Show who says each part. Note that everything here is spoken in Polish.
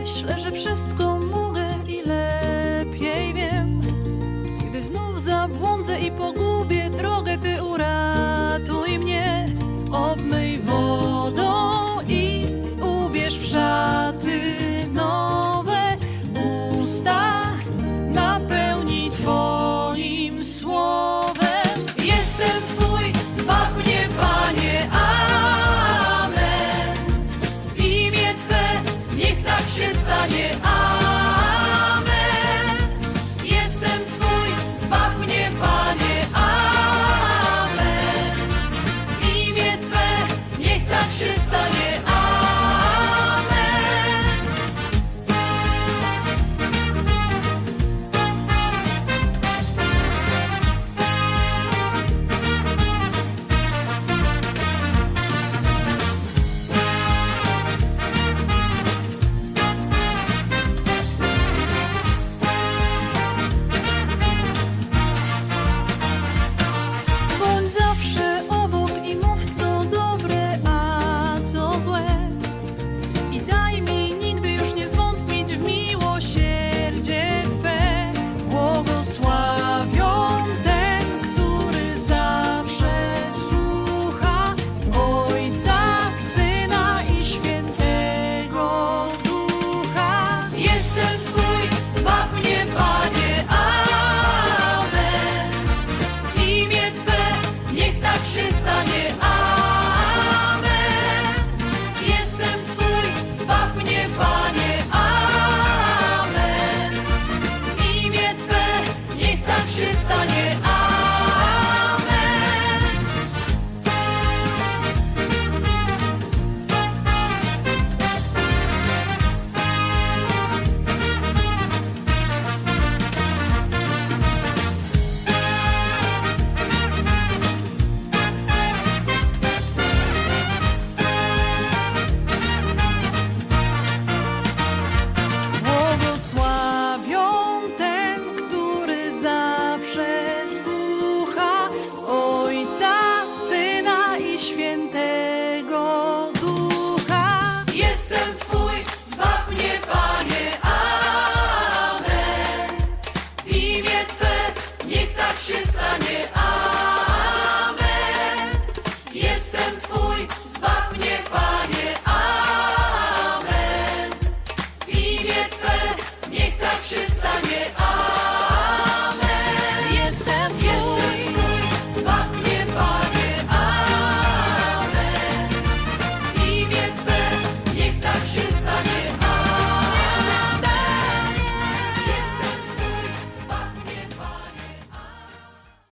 Speaker 1: Myślę, że wszystko mogę i lepiej wiem. Gdy znów zabłądzę i pogubię drogę i